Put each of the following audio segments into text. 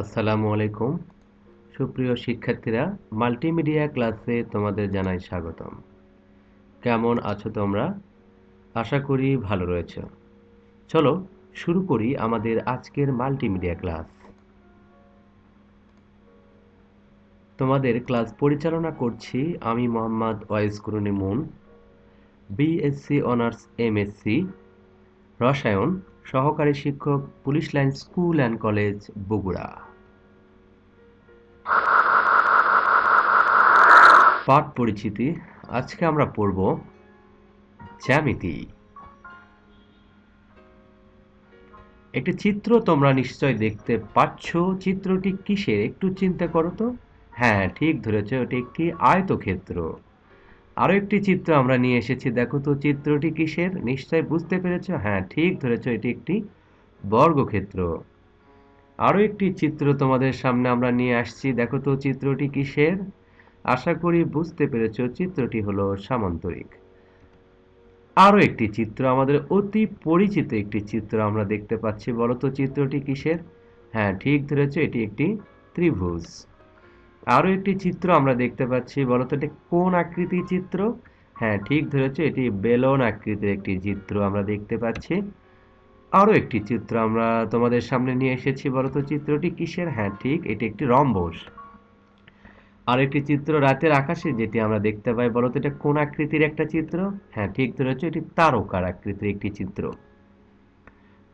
আসসালামু আলাইকুম। সুপ্রিয় শিক্ষার্থীরা, মাল্টিমিডিয়া ক্লাসে তোমাদের জানাই স্বাগতম। কেমন আছো তোমরা? আশা করি ভালো রয়েছ। চলো শুরু করি আমাদের আজকের মাল্টিমিডিয়া ক্লাস। তোমাদের ক্লাস পরিচালনা করছি আমি Mohammad Owais Kuruni Mun BSc honours, MSc, রসায়ন সহকারী শিক্ষক, police line school and college, Bogura. পাঠ পরিচিতি, আজকে আমরা পড়ব জ্যামিতি। একটি চিত্র তোমরা নিশ্চয় দেখতে পাচ্ছ। চিত্রটি কিসের? একটু চিন্তা করো তো। হ্যাঁ ঠিক ধরেছ, এটি একটি আয়তক্ষেত্র। আরও একটি চিত্র আমরা নিয়ে এসেছি। দেখো তো, চিত্রটি কিসের? নিশ্চয় বুঝতে পেরেছ? হ্যাঁ ঠিক ধরেছ, এটি একটি বর্গক্ষেত্র। আরও একটি চিত্র তোমাদের সামনে আমরা নিয়ে আসছি। দেখো তো, চিত্রটি কিসের? আশা করি বুঝতে পেরেছ, চিত্রটি হলো সামান্তরিক। আরও একটি চিত্র, আমাদের অতি পরিচিত একটি চিত্র আমরা দেখতে পাচ্ছি। বলতো চিত্রটি কিসের? হ্যাঁ ঠিক ধরেছ, এটি একটি ত্রিভুজ। আরও একটি চিত্র আমরা দেখতে পাচ্ছি বলতো এটি কোন আকৃতির চিত্র? হ্যাঁ ঠিক ধরেছ, এটি বেলন আকৃতির একটি চিত্র আমরা দেখতে পাচ্ছি। আরও একটি চিত্র আমরা তোমাদের সামনে নিয়ে এসেছি বলতো চিত্রটি কিসের? হ্যাঁ ঠিক, এটি একটি রম্বস আর একটি চিত্র রাতের আকাশে, যেটি আমরা দেখতে পাই বলতো এটা কোন আকৃতির একটা চিত্র? হ্যাঁ ঠিক ধরেছ, এটি তারকার আকৃতির একটি চিত্র।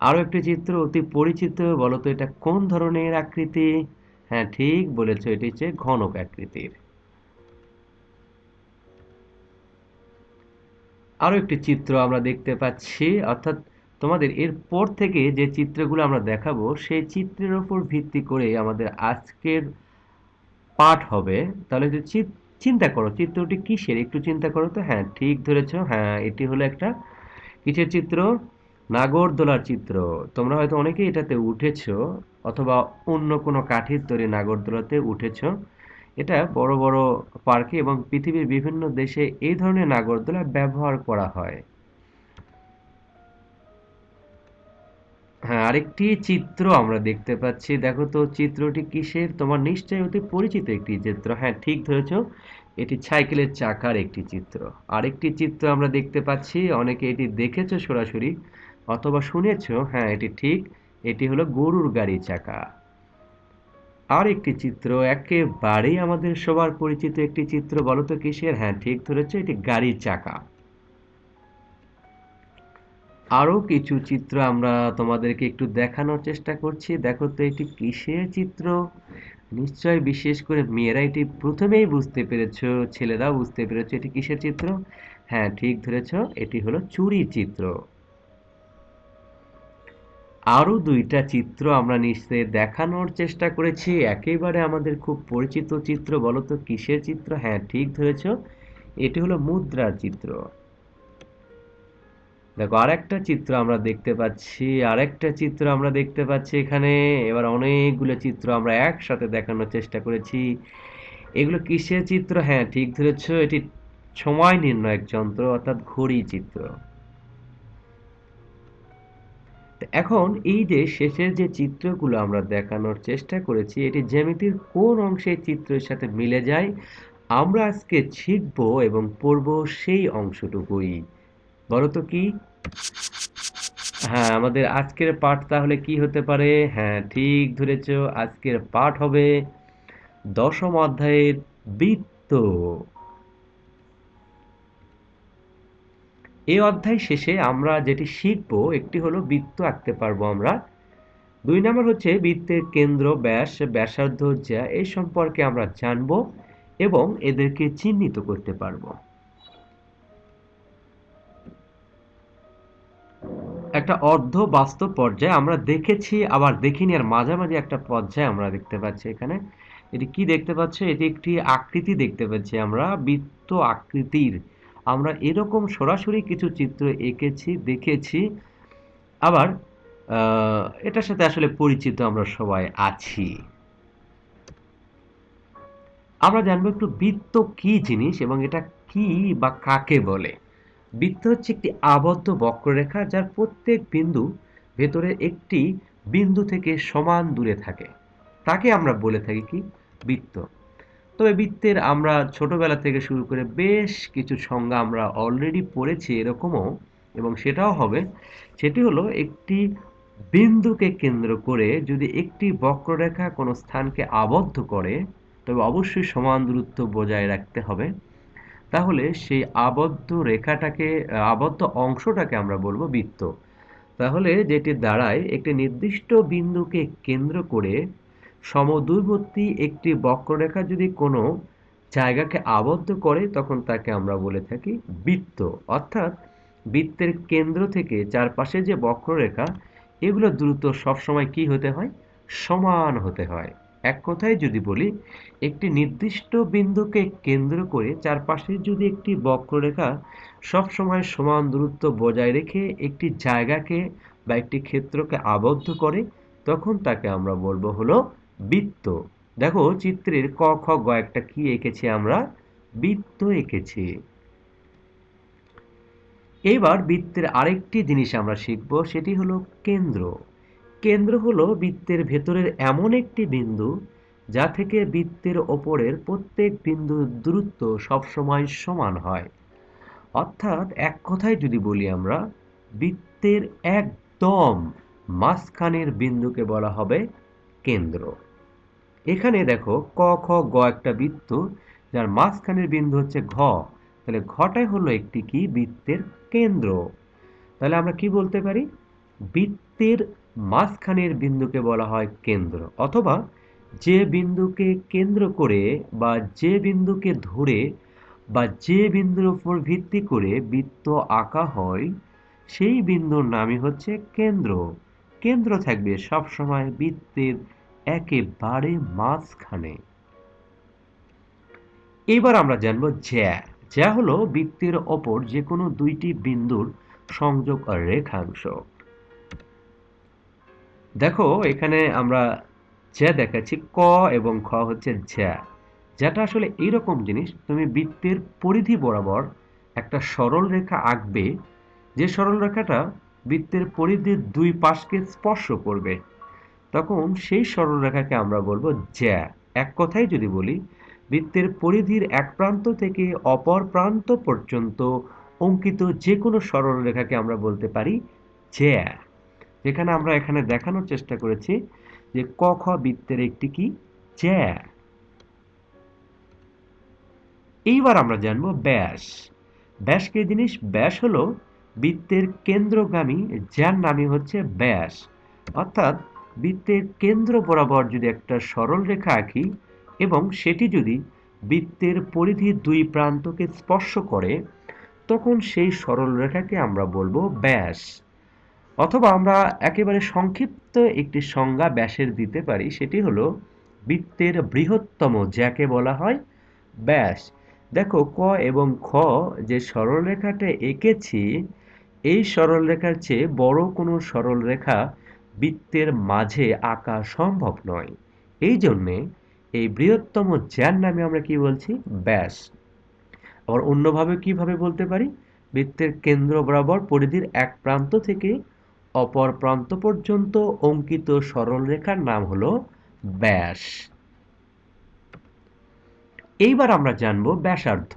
আরও একটি চিত্র অতি পরিচিত বলতো এটা কোন ধরনের আকৃতি? হ্যাঁ ঠিক বলেছ, এটি হচ্ছে ঘনক আকৃতির। আরও একটি চিত্র আমরা দেখতে পাচ্ছি, অর্থাৎ তোমাদের এরপর থেকে যে চিত্রগুলো আমরা দেখাবো, সেই চিত্রের ওপর ভিত্তি করে আমাদের আজকের পাঠ হবে। তাহলে যে চিন্তা করো, চিত্রটি কিসের? একটু চিন্তা করো তো? হ্যাঁ ঠিক ধরেছ হ্যাঁ এটি হলো একটা কিসের চিত্র? নাগরদোলার চিত্র। তোমরা হয়তো অনেকেই এটাতে উঠেছ। অথবা অন্য কোনো কাঠির তৈরি নাগরদোলাতে উঠেছ। এটা বড় বড় পার্কে এবং পৃথিবীর বিভিন্ন দেশে এই ধরনের নাগরদোলা ব্যবহার করা হয়। হ্যাঁ আরেকটি চিত্র আমরা দেখতে পাচ্ছি। দেখো তো, চিত্রটি কিসের? তোমার নিশ্চয়ই অতি পরিচিত একটি চিত্র। হ্যাঁ ঠিক ধরেছ, এটি সাইকেলের চাকার একটি চিত্র। আরেকটি চিত্র আমরা দেখতে পাচ্ছি, অনেকে এটি দেখেছ সরাসরি অথবা শুনেছ। হ্যাঁ এটি ঠিক। এটি হলো গরুর গাড়ি চাকা। আর একটি চিত্র, একেবারেই আমাদের সবার পরিচিত একটি চিত্র, বলতো কিসের? হ্যাঁ ঠিক ধরেছ, এটি গাড়ির চাকা। আরও কিছু চিত্র আমরা তোমাদেরকে একটু দেখানোর চেষ্টা করছি। দেখো তো, এটি কিসের চিত্র? নিশ্চয় বিশেষ করে মেয়েরা এটি প্রথমেই বুঝতে পেরেছ, ছেলেরাও বুঝতে পেরেছ এটি কিসের চিত্র? হ্যাঁ ঠিক ধরেছ, এটি হলো চুরি চিত্র। আরও দুইটা চিত্র আমরা নিশ্চয় দেখানোর চেষ্টা করেছি। একেবারে আমাদের খুব পরিচিত চিত্র বলতো কিসের চিত্র? হ্যাঁ ঠিক ধরেছ, এটি হলো মুদ্রার চিত্র। দেখো, আরেকটা চিত্র আমরা দেখতে পাচ্ছি, আরেকটা চিত্র আমরা দেখতে পাচ্ছি এখানে। এবার অনেকগুলো চিত্র আমরা একসাথে দেখানোর চেষ্টা করেছি। এগুলো কিসের চিত্র? হ্যাঁ ঠিক ধরেছ, এটি সময় নির্ণয়ক যন্ত্র, অর্থাৎ ঘড়ি চিত্র। এখন এই যে শেষের যে চিত্রগুলো আমরা দেখানোর চেষ্টা করেছি, এটি জ্যামিতির কোন অংশে চিত্রের সাথে মিলে যায়, আমরা আজকে শিখব এবং পড়ব সেই অংশটুকুই। বলো তো কি? হ্যাঁ আমাদের আজকের পাঠ তাহলে কি হতে পারে? হ্যাঁ ঠিক ধরেছ, আজকের পাঠ হবে দশম অধ্যায়ের বৃত্ত। এই অধ্যায় শেষে আমরা যেটি শিখব, একটি হলো বৃত্ত আঁকতে পারব আমরা। দুই নম্বর হচ্ছে বৃত্তের কেন্দ্র, ব্যাস, ব্যাসার্ধ যা এই সম্পর্কে আমরা জানব এবং এদেরকে চিহ্নিত করতে পারব। একটা অর্ধ বাস্তব পর্যায়ে আমরা দেখেছি, আবার দেখিনি, আর মাঝামাঝি একটা পর্যায়ে আমরা দেখতে পাচ্ছি এখানে। এটি কি দেখতে পাচ্ছি? এটি একটি আকৃতি দেখতে পাচ্ছি আমরা, বৃত্ত আকৃতির। আমরা এরকম সরাসরি কিছু চিত্র এঁকেছি, দেখেছি। আবার এটার সাথে আসলে পরিচিত আমরা সবাই আছি। আমরা জানব একটু বৃত্ত কি জিনিস এবং এটা কি বা কাকে বলে। বৃত্ত হচ্ছে একটি আবদ্ধ বক্ররেখা যার প্রত্যেক বিন্দু ভেতরে একটি বিন্দু থেকে সমান দূরে থাকে। তাকে আমরা বলে থাকি কি? বৃত্ত। তবে বৃত্তের আমরা ছোটবেলা থেকে শুরু করে বেশ কিছু সংজ্ঞা আমরা অলরেডি পড়েছি এরকমও, এবং সেটাও হবে। সেটি হলো একটি বিন্দুকে কেন্দ্র করে যদি একটি বক্ররেখা কোনো স্থানকে আবদ্ধ করে, তবে অবশ্যই সমান দূরত্ব বজায় রাখতে হবে। তাহলে সেই আবদ্ধ রেখাটাকে, আবদ্ধ অংশটাকে আমরা বলব বৃত্ত। তাহলে যেটি দাঁড়ায় একটি নির্দিষ্ট বিন্দুকে কেন্দ্র করে সমদূরবর্তী একটি বক্ররেখা যদি কোনো জায়গাকে আবদ্ধ করে, তখন তাকে আমরা বলে থাকি বৃত্ত। অর্থাৎ বৃত্তের কেন্দ্র থেকে চারপাশে যে বক্ররেখা, এগুলো দ্রুত সবসময় কি হতে হয়? সমান হতে হয়। এক কথায় যদি বলি, একটি নির্দিষ্ট বিন্দুকে কেন্দ্র করে চারপাশে যদি একটি বক্ররেখা সবসময় সমান দূরত্ব বজায় রেখে একটি জায়গাকে বা একটি ক্ষেত্রকে আবদ্ধ করে, তখন তাকে আমরা বলব হলো বৃত্ত। দেখো চিত্রের ক, খ, গ একটা কি এঁকেছি আমরা? বৃত্ত এঁকেছি। এবার বৃত্তের আরেকটি জিনিস আমরা শিখব, সেটি হলো কেন্দ্র। কেন্দ্র হলো বৃত্তের ভেতরের এমন একটি বিন্দু যা থেকে বৃত্তের ওপরের প্রত্যেক বিন্দুর দূরত্ব সবসময় সমান হয়। অর্থাৎ এক কথায় যদি বলি আমরা, বৃত্তের একদম মাঝখানের বিন্দুকে বলা হবে কেন্দ্র। এখানে দেখো ক, খ, গ একটা বৃত্ত, যার মাঝখানের বিন্দু হচ্ছে ঘ। তাহলে ঘটাই হলো একটি কি? বৃত্তের কেন্দ্র। তাহলে আমরা কি বলতে পারি? বৃত্তের মাঝখানের বিন্দুকে বলা হয় কেন্দ্র। অথবা যে বিন্দুকে কেন্দ্র করে বা যে বিন্দুকে ধরে বা যে বিন্দুর উপর ভিত্তি করে বৃত্ত আঁকা হয়, সেই বিন্দুর নামই হচ্ছে কেন্দ্র। কেন্দ্র থাকবে সবসময় বৃত্তের একেবারে মাঝখানে। এবার আমরা জানব জ্যা। জ্যা হলো বৃত্তের ওপর যে কোনো দুইটি বিন্দুর সংযোগ রেখাংশ। দেখো, এখানে আমরা জ্যা দেখাচ্ছি, ক এবং খ হচ্ছে জ্যা। যেটা আসলে এইরকম জিনিস, তুমি বৃত্তের পরিধি বরাবর একটা সরল রেখা আঁকবে। যে সরল রেখাটা বৃত্তের পরিধির দুই পাশকে স্পর্শ করবে। তখন সেই সরলরেখাকে আমরা বলব জ্যা। এক কথাই যদি বলি, বৃত্তের পরিধির এক প্রান্ত থেকে অপর প্রান্ত পর্যন্ত অঙ্কিত যে কোনো সরলরেখাকে আমরা বলতে পারি জ্যা। যেখানে আমরা এখানে দেখানোর চেষ্টা করেছি যে ক, খ বৃত্তের একটি কি? জ্যা। এইবার আমরা জানব ব্যাস। ব্যাস কি জিনিস? ব্যাস হলো বৃত্তের কেন্দ্রগামী, যার নামই হচ্ছে ব্যাস। অর্থাৎ বৃত্তের কেন্দ্র বরাবর যদি একটা সরল রেখা আঁকি এবং সেটি যদি বৃত্তের পরিধির দুই প্রান্তকে স্পর্শ করে, তখন সেই সরল রেখাকে আমরা বলব ব্যাস। অথবা আমরা একেবারে সংক্ষিপ্ত একটি সংজ্ঞা ব্যাসের দিতে পারি, সেটি হলো বৃত্তের বৃহত্তম যাকে বলা হয় ব্যাস। দেখো, ক এবং খ যে সরলরেখাটা এঁকেছি, এই সরলরেখার চেয়ে বড় কোনো সরলরেখা বৃত্তের মাঝে আঁকা সম্ভব নয়। এই জন্যে এই বৃহত্তম জ্যার নামে আমরা কি বলছি? ব্যাস। আবার অন্যভাবে কীভাবে বলতে পারি? বৃত্তের কেন্দ্র বরাবর পরিধির এক প্রান্ত থেকে অপর প্রান্ত পর্যন্ত অঙ্কিত সরলরেখার নাম হলো ব্যাস। এইবার আমরা জানব ব্যাসার্ধ।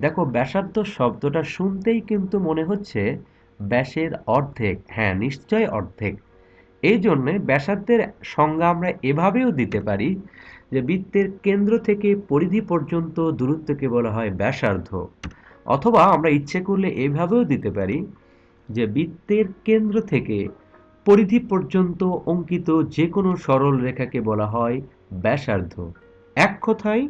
দেখো, ব্যাসার্ধ শব্দটা শুনতেই কিন্তু মনে হচ্ছে ব্যাসের অর্ধেক। হ্যাঁ নিশ্চয় অর্ধেক। এই জন্যে ব্যাসার্ধের সংজ্ঞা আমরা এভাবেও দিতে পারি যে বৃত্তের কেন্দ্র থেকে পরিধি পর্যন্ত দূরত্বকে বলা হয় ব্যাসার্ধ। অথবা আমরা ইচ্ছে করলে এভাবেও দিতে পারি যে বৃত্তের কেন্দ্র থেকে পরিধি পর্যন্ত অঙ্কিত যে কোনো সরল রেখাকে বলা হয় ব্যাসার্ধ। এক কথায়,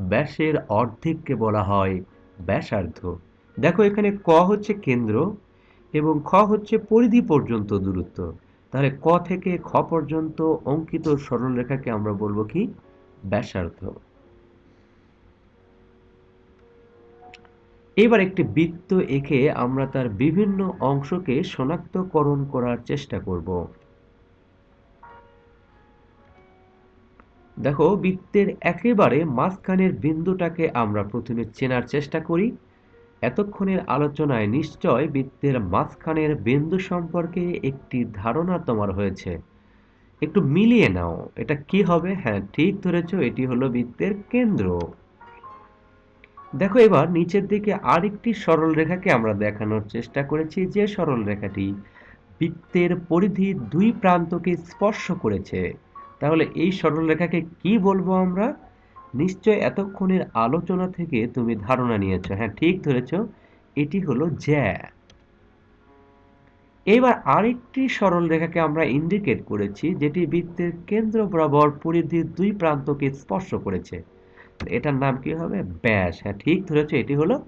ব্যাসের অর্ধেককে বলা হয় ব্যাসার্ধ। দেখো এখানে ক হচ্ছে কেন্দ্র এবং খ হচ্ছে পরিধি পর্যন্ত দূরত্ব। তাহলে ক থেকে খ পর্যন্ত অঙ্কিত সরলরেখাকে আমরা বলব কি? ব্যাসার্ধ। এবার একটি বৃত্ত এঁকে আমরা তার বিভিন্ন অংশকে শনাক্তকরণ করার চেষ্টা করব। দেখো, বৃত্তের একেবারে মাঝখানের বিন্দুটাকে আমরা প্রথমে চেনার চেষ্টা করি। এতক্ষণের আলোচনায় নিশ্চয় বৃত্তের মাঝখানের বিন্দু সম্পর্কে একটি ধারণা তোমার হয়েছে। একটু মিলিয়ে নাও, এটা কি হবে? হ্যাঁ ঠিক ধরেছ, এটি হলো বৃত্তের কেন্দ্র। দেখো এবার নিচের দিকে আরেকটি সরল রেখাকে আমরা দেখানোর চেষ্টা করেছি। যে সরল রেখাটি বৃত্তের পরিধি দুই প্রান্তকে স্পর্শ করেছে। তাহলে এই সরল রেখাকে কি বলব আমরা? নিশ্চয় এতক্ষণের আলোচনা থেকে তুমি ধারণা নিয়েছ। হ্যাঁ ঠিক ধরেছ। এটি হলো জ্যা। এবার আরেকটি সরল রেখাকে আমরা ইন্ডিকেট করেছি, যেটি বৃত্তের কেন্দ্র বরাবর পরিধির দুই প্রান্তকে স্পর্শ করেছে। এটার নাম কি হবে? ব্যাস। হ্যাঁ ঠিক ধরেছ, এটি হলো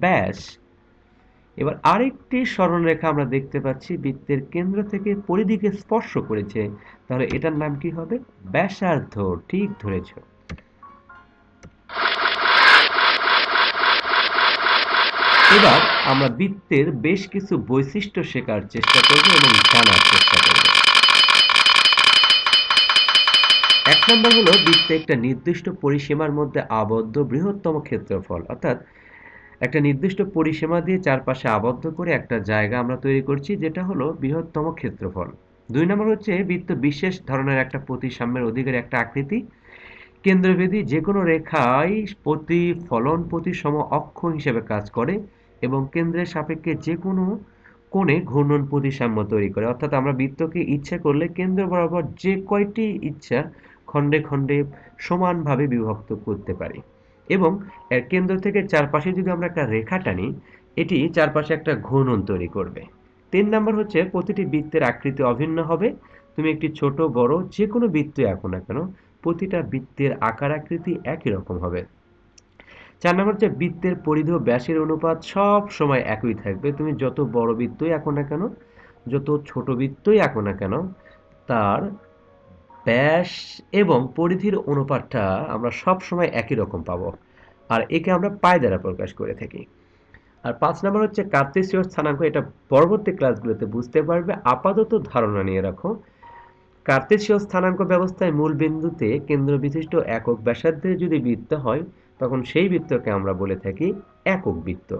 ব্যাস। এবার আরেকটি সরলরেখা আমরা দেখতে পাচ্ছি, বৃত্তের কেন্দ্র থেকে পরিধিকে স্পর্শ করেছে। তাহলে এটার নাম কি হবে? ব্যাসার্ধ। ঠিক ধরেছ। এবার আমরা বৃত্তের বেশ কিছু বৈশিষ্ট্য শেখার চেষ্টা করব এবং জানার চেষ্টা করব। এক নম্বর হলো বৃত্তে একটা নির্দিষ্ট পরিসীমার মধ্যে আবদ্ধ বৃহত্তম ক্ষেত্রফল। অর্থাৎ একটা নির্দিষ্ট পরিসীমা দিয়ে চারপাশে আবদ্ধ করে একটা জায়গা আমরা তৈরি করছি, যেটা হলো বৃহত্তম ক্ষেত্রফল। দুই নম্বর হচ্ছে বৃত্ত বিশেষ ধরনের একটা প্রতিসাম্যের অধিকার একটা আকৃতি। কেন্দ্রভেদী যে কোনো রেখায় প্রতিফলন প্রতিসম অক্ষ হিসেবে কাজ করে। এবং কেন্দ্রের সাপেক্ষে যে কোনো কোণে ঘূর্ণন প্রতিসাম্য তৈরি করে। অর্থাৎ আমরা বৃত্তকে ইচ্ছা করলে কেন্দ্র বরাবর যে কয়টি ইচ্ছা খণ্ডে খণ্ডে সমানভাবে বিভক্ত করতে পারি। এবং এর কেন্দ্র থেকে চারপাশে যদি আমরা একটা রেখা টানি, এটি চারপাশে একটা ঘূর্ণন তৈরি করবে। তিন নম্বর হচ্ছে প্রতিটি বৃত্তের আকৃতি অভিন্ন হবে। তুমি একটি ছোট, বড় যে কোনো বৃত্তই আঁকো না কেন, প্রতিটা বৃত্তের আকার আকৃতি একই রকম হবে। চার নম্বর হচ্ছে বৃত্তের পরিধি ব্যাসের অনুপাত সব সময় একই থাকবে। তুমি যত বড় বৃত্তই আঁকো না কেন, যত ছোট বৃত্তই আঁকো না কেন, তার ব্যাস এবং পরিধির অনুপাতটা আমরা সব সময় একই রকম পাবো। আর একে আমরা পায় দ্বারা প্রকাশ করে থাকি। আর পাঁচ নম্বর হচ্ছে কার্তেশীয় স্থানাঙ্ক, এটা পরবর্তী ক্লাসগুলোতে বুঝতে পারবে। আপাতত ধারণা নিয়ে রাখো। কার্তেশীয় স্থানাঙ্ক ব্যবস্থায় মূল বিন্দুতে কেন্দ্র বিশিষ্ট একক ব্যাসার্ধের যদি বৃত্ত হয় তখন সেই বৃত্তকে আমরা বলে থাকি একক বৃত্ত।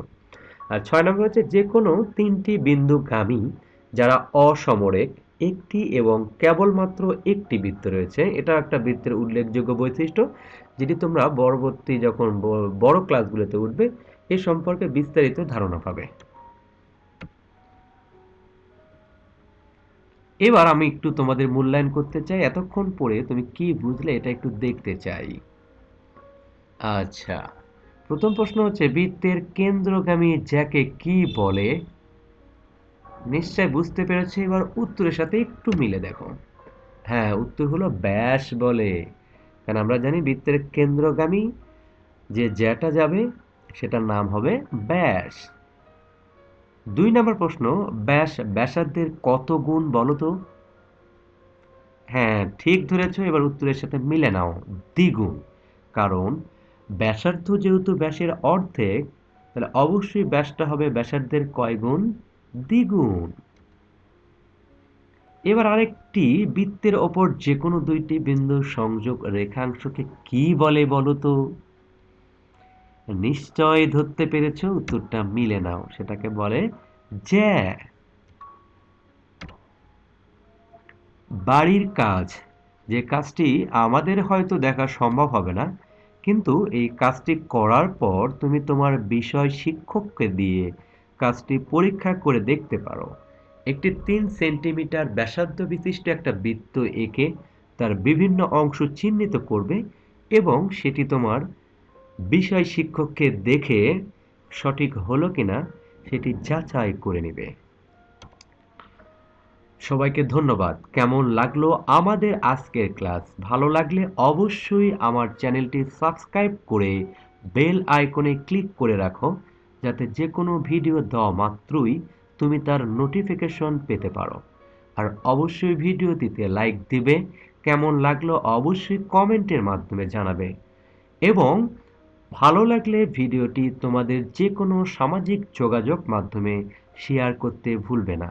আর ছয় নম্বর হচ্ছে যে কোনো তিনটি বিন্দুগামী যারা অসমরেক একটি এবং কেবলমাত্র একটি বৃত্ত রয়েছে এটা একটা বৃত্তের উল্লেখযোগ্য বৈশিষ্ট্য, যেটি তোমরা পরবর্তী যখন বড় ক্লাসগুলোতে উঠবে, এ সম্পর্কে বিস্তারিত ধারণা পাবে। এবার আমি একটু তোমাদের মূল্যায়ন করতে চাই। এতক্ষণ পরে তুমি কি বুঝলে, এটা একটু দেখতে চাই। আচ্ছা। প্রথম প্রশ্ন হচ্ছে, বৃত্তের কেন্দ্রগামী জ্যাকে কি বলে? নিশ্চয় বুঝতে পেরেছি, এবার উত্তরের সাথে একটু মিলে দেখো। হ্যাঁ উত্তর হলো ব্যাস বলে। কারণ আমরা জানি বৃত্তের কেন্দ্রগামী যে জ্যাটা যাবে, সেটার নাম হবে ব্যাস। দুই নম্বর প্রশ্ন, ব্যাস ব্যাসার্ধের কত গুণ বলো তো? হ্যাঁ ঠিক ধরেছ, এবার উত্তরের সাথে মিলে নাও, দ্বিগুণ। কারণ ব্যাসার্ধ যেহেতু ব্যাসের অর্ধেক, তাহলে অবশ্যই ব্যাসটা হবে ব্যাসার্ধের কয় গুণ? দ্বিগুণ। এবার আরেকটি, বৃত্তের ওপর যে কোনো দুইটি বিন্দু সংযোগ রেখাংশকে কি বলে বলো তো? নিশ্চয় ধরতে পেরেছ, উত্তরটা মিলে নাও, সেটাকে বলে জ্যা। বাড়ির কাজ, যে কাজটি আমাদের হয়তো দেখা সম্ভব হবে না কিন্তু এই কাজটি করার পর তুমি তোমার বিষয় শিক্ষককে দিয়ে কাজটি পরীক্ষা করে দেখতে পারো। একটি তিন সেন্টিমিটার ব্যাসার্ধ বিশিষ্ট একটা বৃত্ত এঁকে তার বিভিন্ন অংশ চিহ্নিত করবে এবং সেটি তোমার বিষয় শিক্ষককে দেখে সঠিক হলো কিনা সেটি যাচাই করে নেবে। সবাইকে ধন্যবাদ। কেমন লাগল আমাদের আজকের ক্লাস? ভালো লাগলে অবশ্যই আমার চ্যানেলটি সাবস্ক্রাইব করে বেল আইকনে ক্লিক করে রাখো, যাতে যে কোনো ভিডিও দেওয়া মাত্রই তুমি তার নোটিফিকেশন পেতে পারো। আর অবশ্যই ভিডিওটিতে লাইক দিবে, কেমন লাগল অবশ্যই কমেন্টের মাধ্যমে জানাবে। এবং ভালো লাগলে ভিডিওটি তোমাদের যে কোনো সামাজিক যোগাযোগ মাধ্যমে শেয়ার করতে ভুলবে না।